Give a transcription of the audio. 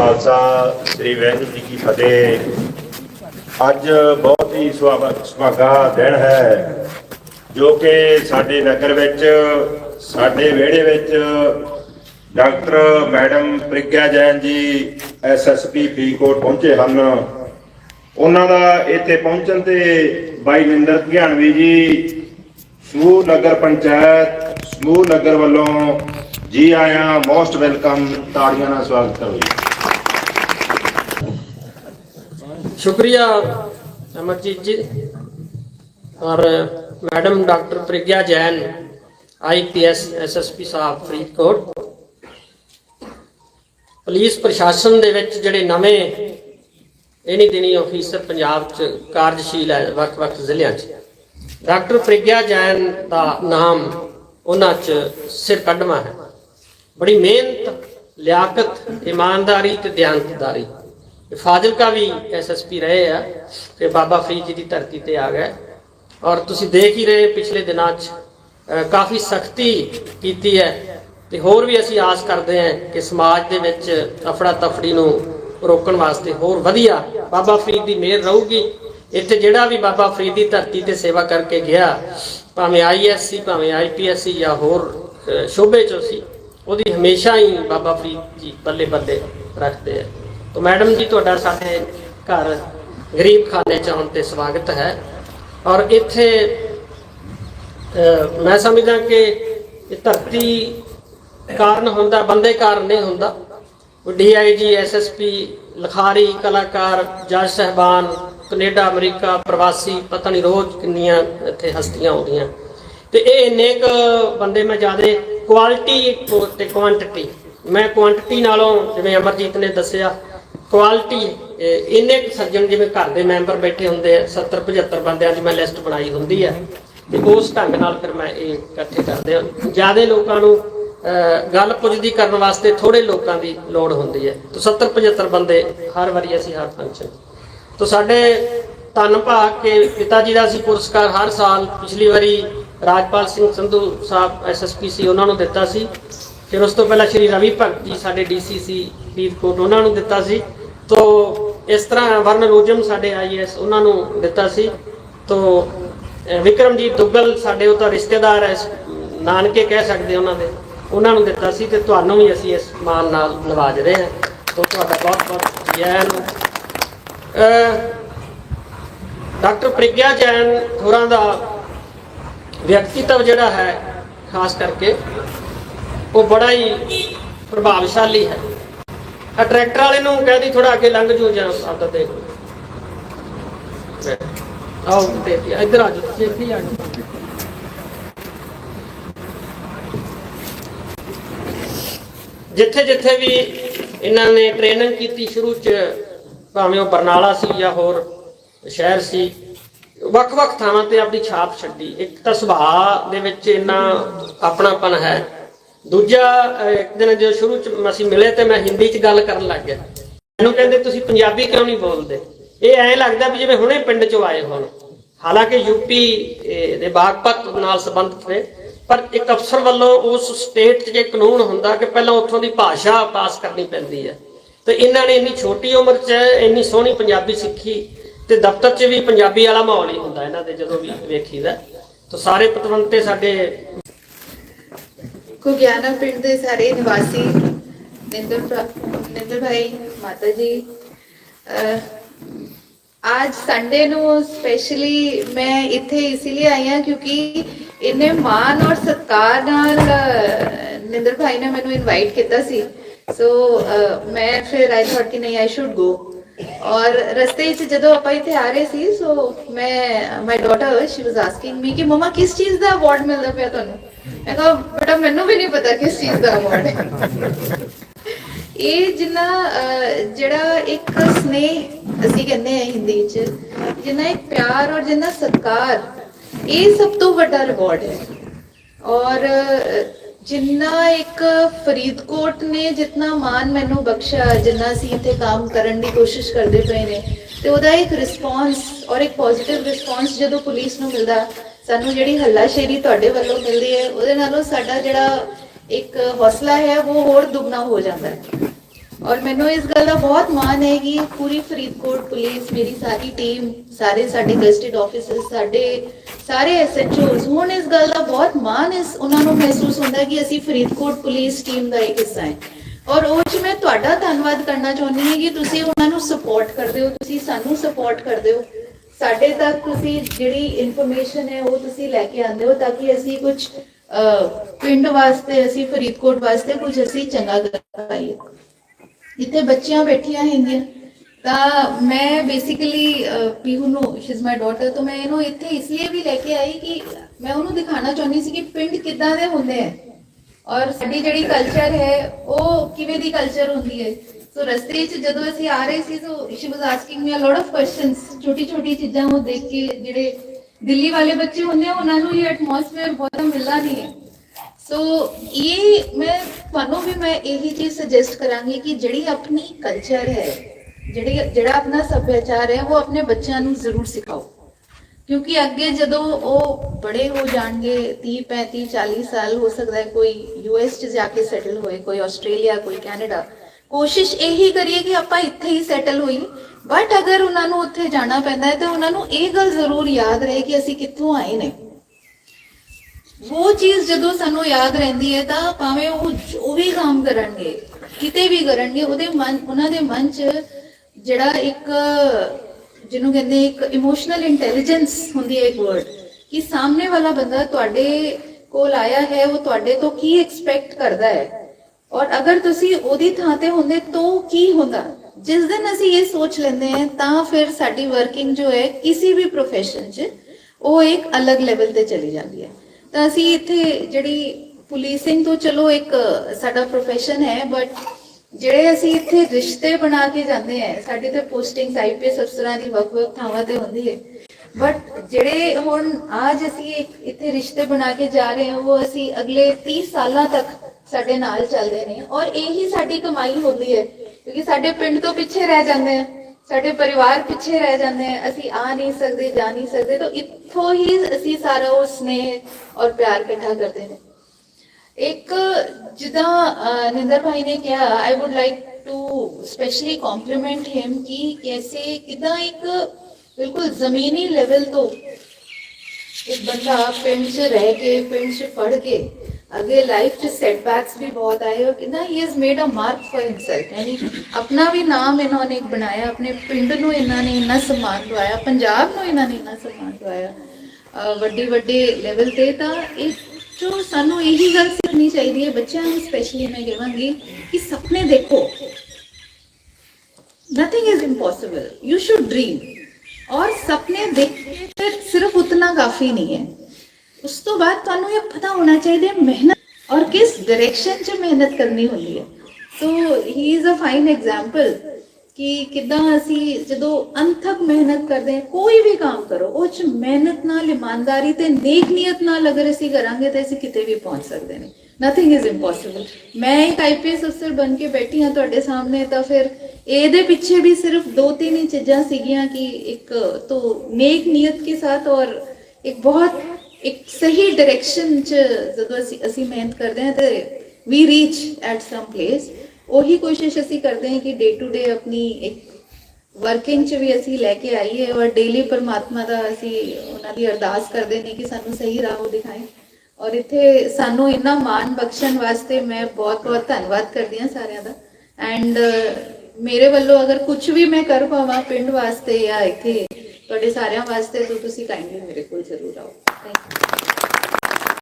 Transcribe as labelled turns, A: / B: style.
A: ਖਾਲਸਾ, ਸ੍ਰੀ ਵਾਹਿਗੁਰੂ ਜੀ ਕੀ ਫਤਿਹ। ਅੱਜ ਬਹੁਤ ਹੀ ਸੁਹਾਵਾ- ਸੁਹਾਗਾ ਦਿਨ ਹੈ, ਜੋ ਕਿ ਸਾਡੇ ਨਗਰ ਵਿੱਚ, ਸਾਡੇ ਵਿਹੜੇ ਵਿੱਚ ਡਾਕਟਰ ਮੈਡਮ ਪ੍ਰਿਗਿਆ ਜੈਨ ਜੀ ਐਸਐਸਪੀ ਫਰੀਦਕੋਟ ਪਹੁੰਚੇ ਹਨ। ਉਹਨਾਂ ਦਾ ਇੱਥੇ ਪਹੁੰਚਣ ਤੇ ਬਾਈ ਨਿੰਦਰ ਧਿਆਨਵੀ ਜੀ, ਸਮੂਹ ਨਗਰ ਪੰਚਾਇਤ, ਸਮੂਹ ਨਗਰ ਵੱਲੋਂ ਜੀ ਆਇਆਂ, ਮੋਸਟ ਵੈਲਕਮ, ਤਾੜੀਆਂ ਨਾਲ ਸਵਾਗਤ ਕਰੋ ਜੀ।
B: ਸ਼ੁਕਰੀਆ, ਅਮਰਜੀਤ ਜੀ ਔਰ madam doctor Pragya Jain IPS SSP sahib Faridkot. Police ਪ੍ਰਸ਼ਾਸਨ ਦੇ ਵਿੱਚ ਜਿਹੜੇ ਨਵੇਂ ਇਹਨੀ ਦਿਨੀ ਅਫੀਸਰ ਪੰਜਾਬ 'ਚ ਕਾਰਜਸ਼ੀਲ ਹੈ ਵੱਖ-ਵੱਖ ਜ਼ਿਲ੍ਹਿਆਂ 'ਚ। ਡਾਕਟਰ ਪ੍ਰਗਿਆ ਜੈਨ ਦਾ ਨਾਮ ਉਹਨਾਂ 'ਚ ਸਿਰ ਕੱਢਵਾ ਹੈ। ਬੜੀ ਮਿਹਨਤ, ਲਿਆਕਤ, ਇਮਾਨਦਾਰੀ ਤੇ ਦਿਆਨਤਦਾਰੀ ਫਾਜ਼ਿਲਕਾ ਵੀ ਐਸਐਸਪੀ ਰਹੇ ਆ ਤੇ ਬਾਬਾ ਫਰੀਦ ਜੀ ਦੀ ਧਰਤੀ ਤੇ ਆ ਗਏ। ਔਰ ਤੁਸੀਂ ਦੇਖ ਹੀ ਰਹੇ ਪਿਛਲੇ ਦਿਨਾਂ 'ਚ ਕਾਫੀ ਸਖਤੀ ਕੀਤੀ ਹੈ। ਤੇ ਹੋਰ ਵੀ ਅਸੀਂ ਆਸ ਕਰਦੇ ਹਾਂ ਕਿ ਸਮਾਜ ਦੇ ਵਿੱਚ ਅਫੜਾ ਤਫੜੀ ਨੂੰ ਰੋਕਣ ਵਾਸਤੇ ਹੋਰ ਵਧੀਆ ਬਾਬਾ ਫਰੀਦ ਦੀ ਮਿਹਰ ਰਹੂਗੀ। ਇੱਥੇ ਜਿਹੜਾ ਵੀ ਬਾਬਾ ਫਰੀਦ ਦੀ ਧਰਤੀ ਤੇ ਸੇਵਾ ਕਰਕੇ ਗਿਆ ਭਾਵੇਂ ਆਈਐਸ ਸੀ ਭਾਵੇਂ ਆਈਪੀਐਸ ਸੀ ਜਾਂ ਹੋਰ ਅਹ, ਸ਼ੋਭੇ ਚੋਂ ਸੀ ਉਹਦੀ ਹਮੇਸ਼ਾ ਹੀ ਬਾਬਾ ਫਰੀਦ ਜੀ ਬੱਲੇ ਬੱਲੇ ਰੱਖਦੇ ਆ। ਤਾਂ ਮੈਡਮ ਜੀ ਤੁਹਾਡਾ ਸਾਡੇ ਘਰ ਗਰੀਬ ਖਾਨੇ ਚ ਆਉਣ ਤੇ ਸਵਾਗਤ ਹੈ ਔਰ ਇੱਥੇ ਮੈਂ ਸਮਝਦਾ ਕਿ ਇਹ ਧਰਤੀ ਕਾਰਨ ਹੁੰਦਾ ਬੰਦੇ ਕਾਰਨ ਨਹੀਂ ਹੁੰਦਾ ਉਹ ਡੀਆਈਜੀ ਐਸਐਸਪੀ ਲਖਾਰੀ ਕਲਾਕਾਰ ਜੱਜ ਸਹਿਬਾਨ ਕੈਨੇਡਾ ਅਮਰੀਕਾ ਪ੍ਰਵਾਸੀ ਪਤਾ ਨਹੀਂ ਰੋਜ਼ ਕਿੰਨੀਆਂ ਇੱਥੇ ਹਸਤੀਆਂ ਆਉਂਦੀਆਂ ਤੇ ਇਹ ਇੰਨੇ ਕੁ ਬੰਦੇ ਮੈਂ ਜ਼ਿਆਦਾ ਕੁਆਲਿਟੀ ਤੇ ਕੁਆਂਟੀਟੀ ਮੈਂ ਕੁਆਂਟੀਟੀ ਨਾਲੋਂ ਜਿਵੇਂ ਅਮਰਜੀਤ ਨੇ ਦੱਸਿਆ ਕੁਆਲਿਟੀ ਇੰਨੇ ਸੱਜਣ ਜਿਵੇਂ ਘਰ ਦੇ ਮੈਂਬਰ ਬੈਠੇ ਹੁੰਦੇ ਆ 70 75 ਬੰਦਿਆਂ ਦੀ ਮੈਂ ਲਿਸਟ ਬਣਾਈ ਹੁੰਦੀ ਹੈ ਤੇ ਉਸ ਢੰਗ ਨਾਲ ਫਿਰ ਮੈਂ ਇਹ ਇਕੱਠੇ ਕਰਦੇ ਹਾਂ ਜਿਆਦੇ ਲੋਕਾਂ ਨੂੰ ਗੱਲ ਪੁੱਜਦੀ ਕਰਨ ਵਾਸਤੇ ਥੋੜੇ ਲੋਕਾਂ ਦੀ ਲੋੜ ਹੁੰਦੀ ਹੈ ਤਾਂ 70 75 ਬੰਦੇ ਹਰ ਵਾਰੀ ਅਸੀਂ ਹਰ ਫੰਕਸ਼ਨ ਤੋ ਸਾਡੇ ਧੰਨ ਭਾਗ ਕੇ ਪਿਤਾ ਜੀ ਦਾ ਅਸੀਂ ਪੁਰਸਕਾਰ ਹਰ ਸਾਲ ਪਿਛਲੀ ਵਾਰੀ ਰਾਜਪਾਲ ਸਿੰਘ ਸੰਧੂ ਸਾਹਿਬ ਐਸਐਸਪੀ ਸੀ, ਉਹਨਾਂ ਨੂੰ ਦਿੱਤਾ ਸੀ। ਫਿਰ ਉਸ ਤੋਂ ਪਹਿਲਾਂ ਸ਼੍ਰੀ ਰਵੀ ਭਗਤ ਜੀ ਸਾਡੇ ਡੀਸੀਸੀ ਫਰੀਦਕੋਟ, ਉਹਨਾਂ ਨੂੰ ਦਿੱਤਾ ਸੀ। ਤੋ ਇਸ ਤਰ੍ਹਾਂ ਵਰਨ ਰੋਜਮ ਸਾਡੇ ਆਈਐਸ, ਉਹਨਾਂ ਨੂੰ ਦਿੱਤਾ ਸੀ। ਤੋ ਵਿਕਰਮਜੀਤ ਦੁੱਗਲ ਸਾਡੇ ਉਹ ਤਾਂ ਰਿਸ਼ਤੇਦਾਰ ਐ ਨਾਨਕੇ ਕਹਿ ਸਕਦੇ ਉਹਨਾਂ ਦੇ। ਉਹਨਾਂ ਨੂੰ ਦਿੱਤਾ ਸੀ ਤੇ ਤੁਹਾਨੂੰ ਵੀ ਅਸੀਂ ਇਸ ਮਾਨ ਨਾਲ ਨਵਾਜ ਰਹੇ ਹਾਂ। ਤੋ, ਤੁਹਾਡਾ ਬਹੁਤ ਬਹੁਤ ਜੈਨ ਡਾਕਟਰ ਪ੍ਰਗਿਆ ਜੈਨ ਹੋਰਾਂ ਦਾ ਵਿਅਕਤੀਤਵ ਜਿਹੜਾ ਹੈ, ਖਾਸ ਕਰਕੇ, ਉਹ ਬੜਾ ਹੀ ਪ੍ਰਭਾਵਸ਼ਾਲੀ ਹੈ। ਆ ਟਰੈਕਟਰ ਵਾਲੇ ਨੂੰ ਕਹਿੰਦੀ ਥੋੜਾ ਅੱਗੇ ਲੰਘ ਜੂ ਜਾਂ ਆਪਦਾ ਦੇਖ ਲਓ। ਆਓ ਤੇ ਇੱਧਰ ਆ ਜਾਓ। ਤੁਸੀਂ ਇੱਥੇ ਹੀ ਆ ਜਾਓ। ਜਿੱਥੇ ਜਿੱਥੇ ਵੀ ਇਹਨਾਂ ਨੇ ਟ੍ਰੇਨਿੰਗ ਕੀਤੀ ਸ਼ੁਰੂ ਚ, ਭਾਵੇਂ ਉਹ ਬਰਨਾਲਾ ਸੀ ਜਾਂ ਹੋਰ ਸ਼ਹਿਰ ਸੀ, ਵੱਖ-ਵੱਖ ਥਾਵਾਂ ਤੇ ਆਪਣੀ ਛਾਪ ਛੱਡੀ। ਇੱਕ ਤਾਂ ਸੁਭਾਅ ਦੇ ਵਿੱਚ ਇੰਨਾ ਆਪਣਾਪਨ ਹੈ। ਦੂਜਾ ਇੱਕ ਦਿਨ ਜਦੋਂ ਸ਼ੁਰੂ ਚ ਅਸੀਂ ਮਿਲੇ ਤੇ ਮੈਂ ਹਿੰਦੀ ਚ ਗੱਲ ਕਰਨ ਲੱਗ ਗਿਆ। ਮੈਨੂੰ ਕਹਿੰਦੇ, ਤੁਸੀਂ ਪੰਜਾਬੀ ਕਿਉਂ ਨਹੀਂ ਬੋਲਦੇ? ਇਹ ਐਂ ਲੱਗਦਾ ਵੀ ਜਿਵੇਂ ਹੁਣੇ ਪਿੰਡ ਚੋਂ ਆਏ ਹੋਣ। ਹਾਲਾਂਕਿ ਯੂਪੀ ਦੇ ਬਾਗਪਤ ਨਾਲ ਸੰਬੰਧਿਤ ਨੇ, ਪਰ ਇੱਕ ਅਫਸਰ ਵੱਲੋਂ ਉਸ ਸਟੇਟ 'ਚ ਜੇ ਕਾਨੂੰਨ ਹੁੰਦਾ ਕਿ ਪਹਿਲਾਂ ਉੱਥੋਂ ਦੀ ਭਾਸ਼ਾ ਪਾਸ ਕਰਨੀ ਪੈਂਦੀ ਹੈ। ਤੇ ਇਹਨਾਂ ਨੇ ਇੰਨੀ ਛੋਟੀ ਉਮਰ 'ਚ, ਇੰਨੀ ਸੋਹਣੀ ਪੰਜਾਬੀ ਸਿੱਖੀ ਤੇ ਦਫ਼ਤਰ 'ਚ ਵੀ ਪੰਜਾਬੀ ਵਾਲਾ ਮਾਹੌਲ ਹੀ ਹੁੰਦਾ ਇਹਨਾਂ ਦੇ ਜਦੋਂ ਵੀ ਵੇਖੀਦਾ। ਤਾਂ ਸਾਰੇ ਪਤਵੰਤੇ ਸਾਡੇ
C: ਕੁਗਿਆਨਾ ਪਿੰਡ ਦੇ ਸਾਰੇ ਨਿਵਾਸੀ ਨਿੰਦਰ ਨਿੰਦਰ ਭਾਈ ਮਾਤਾ ਜੀ ਅੱਜ ਸੰਡੇ ਨੂੰ ਸਪੈਸ਼ਲੀ ਮੈਂ ਇੱਥੇ ਇਸ ਲਈ ਆਈ ਹਾਂ ਕਿਉਂਕਿ ਇਹਨੇ ਮਾਨ ਔਰ ਸਤਕਾਰ ਨਾਲ ਨਿੰਦਰ ਭਾਈ ਨੇ ਮੈਨੂੰ ਇਨਵਾਈਟ ਕੀਤਾ ਸੀ। ਸੋ ਮੈਂ ਫਿਰ ਆਈ ਥਾਟ ਕਿ ਨਹੀਂ ਆਈ ਸ਼ੁਡ ਗੋ ਔਰ ਰਸਤੇ ਵਿੱਚ ਜਦੋਂ ਆਪਾਂ ਇੱਥੇ ਆ ਰਹੇ ਸੀ ਸੋ ਮੈਂ my daughter she was asking me ਕਿ ਮਮਾ ਕਿਸ ਚੀਜ਼ ਦਾ ਅਵਾਰਡ ਮਿਲਦਾ ਪਿਆ ਤੁਹਾਨੂੰ? ਮੈਂ ਕਿਹਾ, ਬੇਟਾ, ਮੈਨੂੰ ਵੀ ਨਹੀਂ ਪਤਾ ਕਿਸ ਚੀਜ਼ ਦਾ ਅਵਾਰਡ ਹੈ। ਇਹ ਜਿੰਨਾ ਜਿਹੜਾ ਇੱਕ ਸਨੇਹ, ਅਸੀਂ ਕਹਿੰਦੇ ਆ ਹਿੰਦੀ ਚ, ਜਿੰਨਾ ਇੱਕ ਪਿਆਰ ਔਰ ਜਿੰਨਾ ਸਤਕਾਰ, ਇਹ ਸਭ ਤੋਂ ਵੱਡਾ ਰਿਵਾਰਡ ਹੈ। ਔਰ ਜਿੰਨਾ ਇੱਕ ਫਰੀਦਕੋਟ ਨੇ ਜਿੰਨਾ ਮਾਨ ਮੈਨੂੰ ਬਖਸ਼ਿਆ, ਜਿੰਨਾ ਅਸੀਂ ਇੱਥੇ ਕੰਮ ਕਰਨ ਦੀ ਕੋਸ਼ਿਸ਼ ਕਰਦੇ ਪਏ ਨੇ, ਤੇ ਉਹਦਾ ਇੱਕ ਰਿਸਪੌਂਸ ਔਰ ਇੱਕ ਪੋਜ਼ਿਟਿਵ ਰਿਸਪੌਂਸ ਜਦੋਂ ਪੁਲਿਸ ਨੂੰ ਮਿਲਦਾ ਸਾਨੂੰ ਜਿਹੜੀ ਹੱਲਾਸ਼ੇਰੀ ਤੁਹਾਡੇ ਵੱਲੋਂ ਮਿਲਦੀ ਹੈ, ਉਹਦੇ ਨਾਲੋਂ ਸਾਡਾ ਜਿਹੜਾ ਇੱਕ ਹੌਸਲਾ ਹੈ, ਉਹ ਹੋਰ ਦੁੱਗਣਾ ਹੋ ਜਾਂਦਾ ਹੈ। ਔਰ ਮੈਨੂੰ ਇਸ ਗੱਲ ਦਾ ਬਹੁਤ ਮਾਣ ਹੈ ਕਿ ਪੂਰੀ ਫਰੀਦਕੋਟ ਪੁਲਿਸ, ਮੇਰੀ ਸਾਰੀ ਟੀਮ, ਸਾਰੇ ਸਾਡੇ ਗਸਟਡ ਆਫੀਸਰਸ ਸਾਡੇ ਸਾਰੇ ਐਸਐਚਓਸ ਹੁਣ ਇਸ ਗੱਲ ਦਾ ਬਹੁਤ ਮਾਣ ਇਸ ਉਹਨਾਂ ਨੂੰ ਮਹਿਸੂਸ ਹੁੰਦਾ ਕਿ ਅਸੀਂ ਫਰੀਦਕੋਟ ਪੁਲਿਸ ਟੀਮ ਦਾ ਇੱਕ ਹਿੱਸਾ ਹੈ। ਔਰ ਉਹ ਚ ਮੈਂ ਤੁਹਾਡਾ ਧੰਨਵਾਦ ਕਰਨਾ ਚਾਹੁੰਦੀ ਹਾਂ ਕਿ ਤੁਸੀਂ ਉਹਨਾਂ ਨੂੰ ਸਪੋਰਟ ਕਰਦੇ ਹੋ, ਤੁਸੀਂ ਸਾਨੂੰ ਸਪੋਰਟ ਕਰਦੇ ਹੋ। ਸਾਡੇ ਤੱਕ ਤੁਸੀਂ ਜਿਹੜੀ ਇਨਫੋਰਮੇਸ਼ਨ ਹੈ ਉਹ ਤੁਸੀਂ ਲੈ ਕੇ ਆਉਂਦੇ ਹੋ ਤਾਂ ਕਿ ਅਸੀਂ ਕੁਝ ਪਿੰਡ ਵਾਸਤੇ, ਅਸੀਂ ਫਰੀਦਕੋਟ ਵਾਸਤੇ ਕੁਝ ਅਸੀਂ ਚੰਗਾ ਕਰ ਪਾਈਏ। ਇੱਥੇ ਬੱਚੀਆਂ ਬੈਠੀਆਂ ਹੈਗੀਆਂ, ਤਾਂ ਮੈਂ ਬੇਸਿਕਲੀ ਪੀਹੂ ਨੂੰ ਸ਼ੀ ਇਜ਼ ਮਾਈ ਡਾਟਰ ਤਾਂ ਮੈਂ ਇਹਨੂੰ ਇੱਥੇ ਇਸ ਲਈ ਵੀ ਲੈ ਕੇ ਆਈ ਕਿ ਮੈਂ ਉਹਨੂੰ ਦਿਖਾਣਾ ਚਾਹੁੰਦੀ ਸੀ ਕਿ ਪਿੰਡ ਕਿੱਦਾਂ ਦੇ ਹੁੰਦੇ ਆ। ਔਰ ਸਾਡੀ ਜਿਹੜੀ ਕਲਚਰ ਹੈ, ਉਹ ਕਿਵੇਂ ਦੀ ਕਲਚਰ ਹੁੰਦੀ ਹੈ? ਸੋ ਰਸਤੇ 'ਚ ਜਦੋਂ ਅਸੀਂ ਆ ਰਹੇ ਸੀ so she was asking me a lot of questions ਛੋਟੀ ਛੋਟੀ ਚੀਜ਼ਾਂ ਉਹ ਦੇਖ ਕੇ ਜਿਹੜੇ ਦਿੱਲੀ ਵਾਲੇ ਬੱਚੇ ਹੁੰਦੇ ਆ, ਉਹਨਾਂ ਨੂੰ ਇਹ ਐਟਮੋਸਫੇਅਰ ਬਹੁਤ ਮਿਲਦਾ ਨਹੀਂ ਹੈ। ਸੋ ਇਹ ਮੈਂ, ਤੁਹਾਨੂੰ ਵੀ ਮੈਂ ਇਹੀ ਚੀਜ਼ ਸੁਜੈਸਟ ਕਰਾਂਗੀ ਕਿ ਜਿਹੜੀ ਆਪਣੀ ਕਲਚਰ ਹੈ, ਜਿਹੜੀ, ਜਿਹੜਾ ਆਪਣਾ ਸੱਭਿਆਚਾਰ ਹੈ, ਉਹ ਆਪਣੇ ਬੱਚਿਆਂ ਨੂੰ ਜ਼ਰੂਰ ਸਿਖਾਓ। ਕਿਉਂਕਿ ਅੱਗੇ ਜਦੋਂ ਉਹ ਬੜੇ ਹੋ ਜਾਣਗੇ 30 35 40 ਸਾਲ, ਹੋ ਸਕਦਾ ਹੈ ਕੋਈ ਯੂਐਸ ਚ ਜਾ ਕੇ ਸੈਟਲ ਹੋਏ, ਕੋਈ ਆਸਟ੍ਰੇਲੀਆ ਕੋਈ ਕੈਨੇਡਾ ਕੋਸ਼ਿਸ਼ ਇਹੀ ਕਰੀਏ ਕਿ ਆਪਾਂ ਇੱਥੇ ਹੀ ਸੈਟਲ ਹੋਈਏ ਬਟ ਅਗਰ ਉਹਨਾਂ ਨੂੰ ਉੱਥੇ ਜਾਣਾ ਪੈਂਦਾ ਹੈ, ਤਾਂ ਉਹਨਾਂ ਨੂੰ ਇਹ ਗੱਲ ਜ਼ਰੂਰ ਯਾਦ ਰਹੇ ਕਿ ਅਸੀਂ ਕਿੱਥੋਂ ਆਏ ਨੇ। ਉਹ ਚੀਜ਼ ਜਦੋਂ ਸਾਨੂੰ ਯਾਦ ਰਹਿੰਦੀ ਹੈ, ਤਾਂ ਭਾਵੇਂ ਉਹ ਜੋ ਵੀ ਕੰਮ ਕਰਨਗੇ, ਕਿਤੇ ਵੀ ਕਰਨਗੇ, ਉਹਦੇ ਮਨ, ਉਹਨਾਂ ਦੇ ਮਨ 'ਚ ਜਿਹੜਾ ਇੱਕ, ਜਿਹਨੂੰ ਕਹਿੰਦੇ ਇੱਕ ਇਮੋਸ਼ਨਲ ਇੰਟੈਲੀਜੈਂਸ ਹੁੰਦੀ ਹੈ ਇੱਕ ਵਰਡ ਕਿ ਸਾਹਮਣੇ ਵਾਲਾ ਬੰਦਾ ਤੁਹਾਡੇ ਕੋਲ ਆਇਆ ਹੈ, ਉਹ ਤੁਹਾਡੇ ਤੋਂ ਕੀ ਐਕਸਪੈਕਟ ਕਰਦਾ ਹੈ। ਔਰ ਅਗਰ ਤੁਸੀਂ ਉਹਦੀ ਥਾਂ ਤੇ ਹੁੰਦੇ ਤਾਂ ਕੀ ਹੁੰਦਾ? ਜਿਸ ਦਿਨ ਅਸੀਂ ਇਹ ਸੋਚ ਲੈਂਦੇ ਹਾਂ, ਤਾਂ ਫਿਰ ਸਾਡੀ ਵਰਕਿੰਗ ਜੋ ਹੈ ਕਿਸੇ ਵੀ profession 'ਚ ਉਹ ਇੱਕ ਅਲੱਗ ਲੈਵਲ ਤੇ ਚਲੀ ਜਾਂਦੀ ਹੈ। ਤਾਂ ਅਸੀਂ ਇੱਥੇ ਜਿਹੜੀ ਪੁਲਿਸਿੰਗ ਤੋਂ ਚਲੋ ਇੱਕ ਸਾਡਾ profession ਹੈ ਬਟ ਜਿਹੜੇ ਅਸੀਂ ਇੱਥੇ ਰਿਸ਼ਤੇ ਬਣਾ ਕੇ ਜਾਂਦੇ ਆ ਸਾਡੇ ਤੇ ਪੋਸਟਿੰਗ ਆਈਪੀਐਸ ਅਫਸਰਾਂ ਦੀ ਵੱਖ-ਵੱਖ ਥਾਵਾਂ ਤੇ ਹੁੰਦੀ ਹੈ। ਬਟ ਜਿਹੜੇ ਹੁਣ ਅੱਜ ਅਸੀਂ ਇੱਥੇ ਰਿਸ਼ਤੇ ਬਣਾ ਕੇ ਜਾ ਰਹੇ ਹਾਂ, ਉਹ ਅਸੀਂ ਅਗਲੇ 30 ਸਾਲਾਂ ਤੱਕ ਸਾਡੇ ਨਾਲ ਚੱਲਦੇ ਨੇ ਔਰ ਇਹੀ ਸਾਡੀ ਕਮਾਈ ਹੁੰਦੀ ਹੈ ਕਿਉਂਕਿ ਸਾਡੇ ਪਿੰਡ ਤੋਂ ਪਿੱਛੇ ਰਹਿ ਜਾਂਦੇ ਆ ਸਾਡੇ ਪਰਿਵਾਰ ਪਿੱਛੇ ਰਹਿ ਜਾਂਦੇ ਆ ਅਸੀਂ ਆ ਨਹੀਂ ਸਕਦੇ ਜਾ ਨਹੀਂ ਸਕਦੇ ਤਾਂ ਇੱਥੋਂ ਹੀ ਅਸੀਂ ਸਾਰਾ ਉਹ ਸਨੇਹ ਔਰ ਪਿਆਰ ਇਕੱਠਾ ਕਰਦੇ ਨੇ। ਇੱਕ ਜਿੱਦਾਂ ਅਹ, ਨਿੰਦਰ ਭਾਈ ਨੇ ਕਿਹਾ I would like to specially compliment him ਕਿ ਕੈਸੇ ਕਿਦਾਂ ਇੱਕ ਬਿਲਕੁਲ ਜ਼ਮੀਨੀ ਲੈਵਲ ਤੋਂ ਇੱਕ ਬੰਦਾ ਪਿੰਡ 'ਚ ਰਹਿ ਕੇ ਪਿੰਡ 'ਚ ਪੜ ਕੇ ਅੱਗੇ ਲਾਈਫ 'ਚ ਸੈਟਬੈਕਸ ਵੀ ਬਹੁਤ ਆਏ ਹੋ ਕਿਦਾਂ he has made a mark for himself ਯਾਨੀ ਆਪਣਾ ਵੀ ਨਾਮ ਇਹਨਾਂ ਨੇ ਬਣਾਇਆ, ਆਪਣੇ ਪਿੰਡ ਨੂੰ ਇਹਨਾਂ ਨੇ ਇੰਨਾ ਸਨਮਾਨ ਦਵਾਇਆ, ਪੰਜਾਬ ਨੂੰ ਇਹਨਾਂ ਨੇ ਇੰਨਾ ਸਨਮਾਨ ਦਵਾਇਆ ਵੱਡੇ ਵੱਡੇ ਲੈਵਲ ਤੇ ਤਾਂ ਇਹ ਜੋ ਸਾਨੂੰ ਇਹੀ ਗੱਲ ਸਿੱਖਣੀ ਚਾਹੀਦੀ ਹੈ, ਬੱਚਿਆਂ ਨੂੰ ਸਪੈਸ਼ਲੀ ਮੈਂ ਕਹਾਂਗੀ ਕਿ ਸੁਪਨੇ ਦੇਖੋ। Nothing is impossible you should dream ਔਰ ਸੁਪਨੇ ਦੇਖ ਕੇ ਸਿਰਫ ਉਤਨਾ ਕਾਫੀ ਨਹੀਂ ਹੈ। ਉਸ ਤੋਂ ਬਾਅਦ ਤੁਹਾਨੂੰ ਇਹ ਪਤਾ ਹੋਣਾ ਚਾਹੀਦਾ ਮਿਹਨਤ ਔਰ ਕਿਸ ਡਾਇਰੈਕਸ਼ਨ 'ਚ ਮਿਹਨਤ ਕਰਨੀ ਹੁੰਦੀ ਹੈ so he is a fine example ਕਿ ਕਿਦਾਂ ਅਸੀਂ ਜਦੋਂ ਅੰਥਕ ਮਿਹਨਤ ਕਰਦੇ ਹਾਂ ਕੋਈ ਵੀ ਕੰਮ ਕਰੋ ਉਹ 'ਚ ਮਿਹਨਤ ਨਾਲ ਇਮਾਨਦਾਰੀ ਤੇ ਨੇਕ ਨੀਅਤ ਨਾਲ ਅਗਰ ਅਸੀਂ ਕਰਾਂਗੇ ਤਾਂ ਅਸੀਂ ਕਿਤੇ ਵੀ ਪਹੁੰਚ ਸਕਦੇ ਨੇ ਨਥਿੰਗ ਇਜ਼ ਇੰਪੋਸੀਬਲ ਮੈਂ ਇੱਕ ਆਈਪੀਐਸ ਅਫਸਰ ਬਣ ਕੇ ਬੈਠੀ ਹਾਂ ਤੁਹਾਡੇ ਸਾਹਮਣੇ ਤਾਂ ਫਿਰ ਇਹਦੇ ਪਿੱਛੇ ਵੀ ਸਿਰਫ ਦੋ ਤਿੰਨ ਹੀ ਚੀਜ਼ਾਂ ਸੀਗੀਆਂ ਕਿ ਇੱਕ ਤੋਂ ਨੇਕ ਨੀਅਤ ਕੇ ਸਾਥ ਔਰ ਇੱਕ ਬਹੁਤ ਇੱਕ ਸਹੀ ਡਾਇਰੈਕਸ਼ਨ ਚ ਜਦੋਂ ਅਸੀਂ ਅਸੀਂ ਮਿਹਨਤ ਕਰਦੇ ਹਾਂ ਤੇ we reach at some place ਉਹੀ ਕੋਸ਼ਿਸ਼ ਅਸੀਂ ਕਰਦੇ ਹਾਂ ਕਿ ਡੇ ਟੂ ਡੇ ਆਪਣੀ ਇੱਕ ਵਰਕਿੰਗ ਚ ਵੀ ਅਸੀਂ ਲੈ ਕੇ ਆਈਏ ਔਰ ਡੇਲੀ ਪਰਮਾਤਮਾ ਦਾ ਅਸੀਂ ਉਹਨਾਂ ਦੀ ਅਰਦਾਸ ਕਰਦੇ ਨੇ ਕਿ ਸਾਨੂੰ ਸਹੀ ਰਾਹ ਉਹ ਦਿਖਾਏ। ਔਰ ਇੱਥੇ ਸਾਨੂੰ ਇੰਨਾ ਮਾਣ ਬਖਸ਼ਣ ਵਾਸਤੇ ਮੈਂ ਬਹੁਤ ਬਹੁਤ ਧੰਨਵਾਦ ਕਰਦੀ ਹਾਂ ਸਾਰਿਆਂ ਦਾ। ਐਂਡ ਮੇਰੇ ਵੱਲੋਂ ਅਗਰ ਕੁਝ ਵੀ ਮੈਂ ਕਰ ਪਾਵਾਂ ਪਿੰਡ ਵਾਸਤੇ ਜਾਂ ਇੱਥੇ ਤੁਹਾਡੇ ਸਾਰਿਆਂ ਵਾਸਤੇ, ਤਾਂ ਤੁਸੀਂ ਕਾਈਂਡਲੀ ਮੇਰੇ ਕੋਲ ਜ਼ਰੂਰ ਆਓ। Thank you